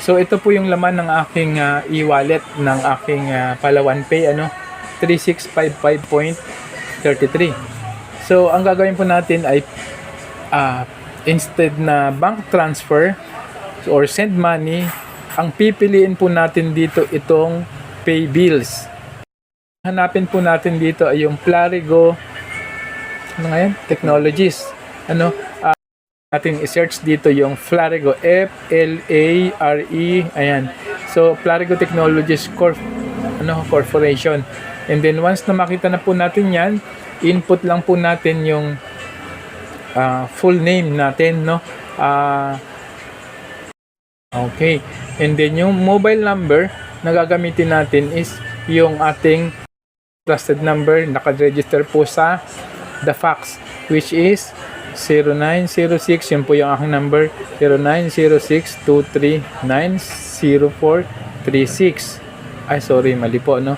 So ito po yung laman ng aking ah, e-wallet ng aking ah, Palawan Pay ano 3655.33. So ang gagawin po natin ay ah, instead na bank transfer or send money, ang pipiliin po natin dito itong pay bills. Hanapin po natin dito ay yung Plarigo ano nga yan? Technologies. Ano? ah, ating i-search dito yung Flarigo F L A R E. Ayan. So Flarigo Technologies Corp ano corporation. And then once na makita na po natin yan input lang po natin yung ah, full name natin no? Ah, okay. And then yung mobile number na gagamitin natin is yung ating trusted number. Naka-register po sa the fax which is 0906 yun po yung aking number. 0906-239-0436 ay sorry mali po no?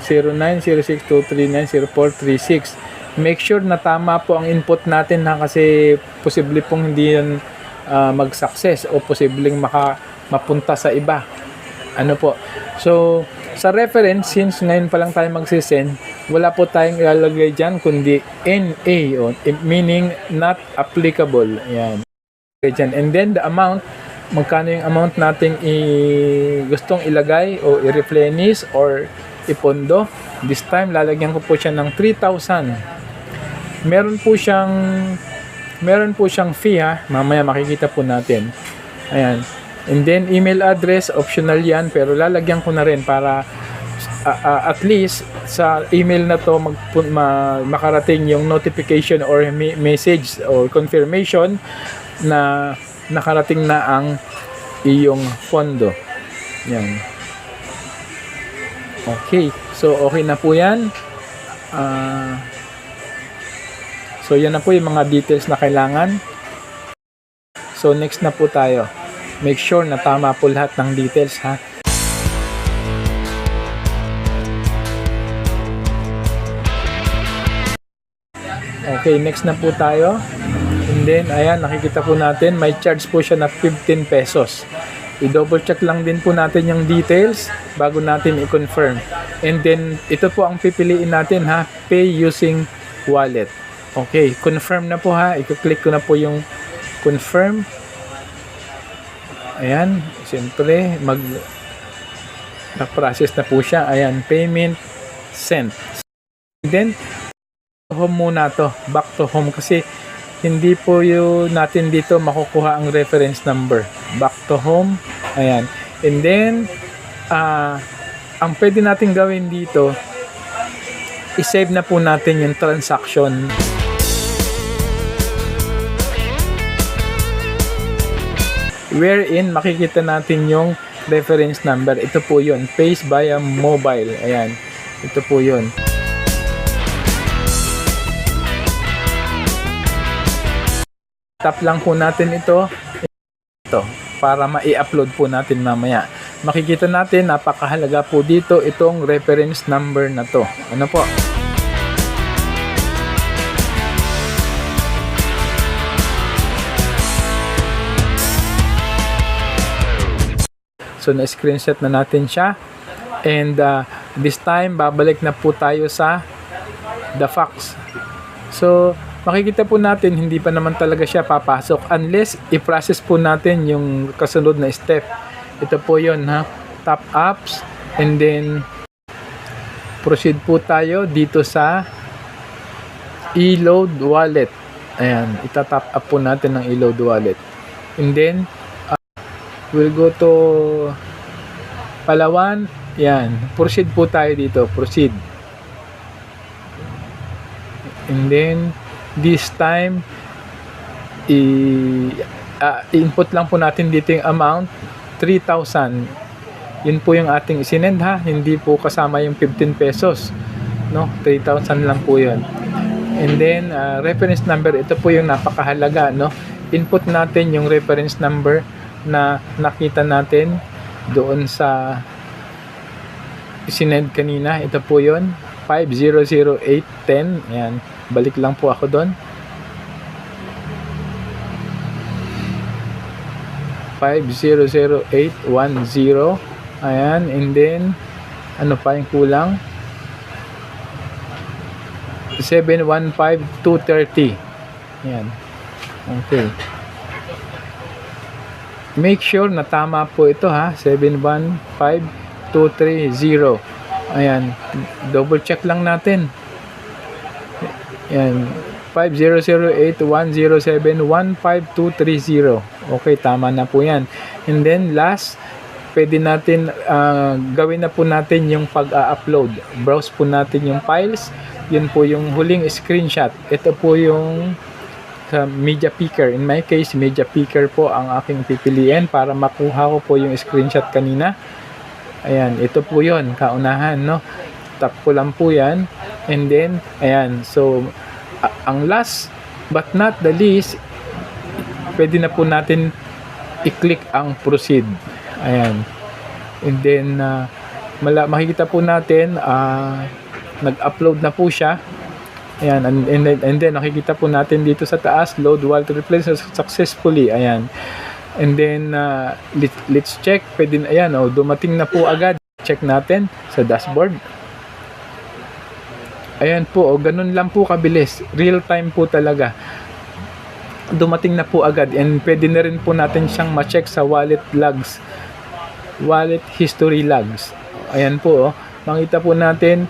0906-239-0436 make sure na tama po ang input natin ha kasi posible pong hindi yan ah, mag-success o posibleng maka mapunta sa iba. Ano po? So sa reference since ngayon pa lang tayo magsisend wala po tayong ilalagay dyan kundi NA o meaning not applicable. Yan. Okay, dyan. and then the amount magkano yung amount nating i gustong ilagay o i-replenish or ipondo. This time lalagyan ko po siya ng 3,000 meron po siyang meron po siyang fee ha? Mamaya makikita po natin. Ayan and then email address optional yan pero lalagyan ko na rin para ah, ah, at least sa email na to mag, ma, makarating yung notification or me- message or confirmation na nakarating na ang iyong pondo. Yan. Okay. So okay na po yan. Ah, so yan na po yung mga details na kailangan. So next na po tayo make sure na tama po lahat ng details ha Okay, next na po tayo. And then, ayan, nakikita po natin, may charge po siya na 15 pesos. I-double check lang din po natin yung details bago natin i-confirm. And then, ito po ang pipiliin natin ha, pay using wallet. Okay, confirm na po ha. I-click ko na po yung confirm. Ayan, siyempre, mag na-process na po siya. Ayan, payment sent. Then, home muna to. Back to home kasi hindi po yung natin dito makukuha ang reference number. Back to home. Ayan. And then, ah ang pwede natin gawin dito, i-save na po natin yung transaction. Wherein makikita natin yung reference number. Ito po yun. Pays via mobile. Ayan. Ito po yun. tap lang po natin ito ito para mai-upload po natin mamaya makikita natin napakahalaga po dito itong reference number na to ano po so na screenshot na natin siya. And uh, this time babalik na po tayo sa the fax so makikita po natin hindi pa naman talaga siya papasok unless i-process po natin yung kasunod na step. Ito po yon ha? Top ups and then proceed po tayo dito sa e-load wallet. Ayan itatap up po natin ng e-load wallet. And then we'll go to Palawan. Yan. Proceed po tayo dito. Proceed. And then this time i ah, input lang po natin dito yung amount 3,000 yun po yung ating isinend ha? Hindi po kasama yung 15 pesos no? 3,000 lang po yun. And then ah, reference number. Ito po yung napakahalaga no? Input natin yung reference number na nakita natin doon sa isinend kanina ito po yun 500810 yan balik lang po ako doon 500810. Ayan, and then ano pa yung kulang? 715230. Ayan. Okay. Make sure na tama po ito ha. 715230. Ayan. Double check lang natin. Ayan. 500810715230. Okay, tama na po yan. And then last, pwede natin ah, gawin na po natin yung pag-upload. Browse po natin yung files. Yun po yung huling screenshot. Ito po yung sa media picker. In my case, media picker po ang aking pipiliin para makuha ko po yung screenshot kanina. Ayan, ito po yon kaunahan, no? Tap ko lang po yan. And then, ayan, so, ang last but not the least, pwede na po natin i-click ang proceed. Ayan. And then, ah, mala- makikita po natin, ah, nag-upload na po siya. Ayan, and, and, and then nakikita po natin dito sa taas, load while to replace successfully. Ayan. And then, uh, let, let's check. Pwede ayan, oh, dumating na po agad. Check natin sa dashboard. Ayan po, oh, ganun lang po kabilis. Real time po talaga. Dumating na po agad and pwede na rin po natin siyang ma-check sa wallet logs. Wallet history logs. Ayan po, oh. Makita po natin,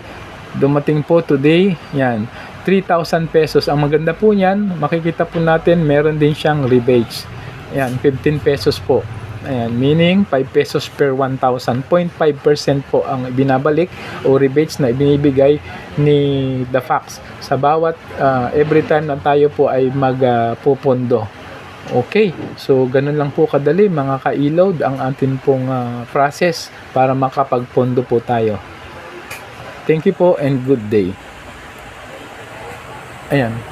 dumating po today, yan, 3,000 pesos. Ang maganda po niyan, makikita po natin, meron din siyang rebates. Ayan, 15 pesos po. Ayan, meaning 5 pesos per 1,000. 0.5% po ang binabalik o rebates na ibinibigay ni The Fax sa bawat ah, every time na tayo po ay magpupondo. Okay, so ganun lang po kadali mga ka-load ang atin pong ah, process para makapagpondo po tayo. Thank you po and good day. Ayan.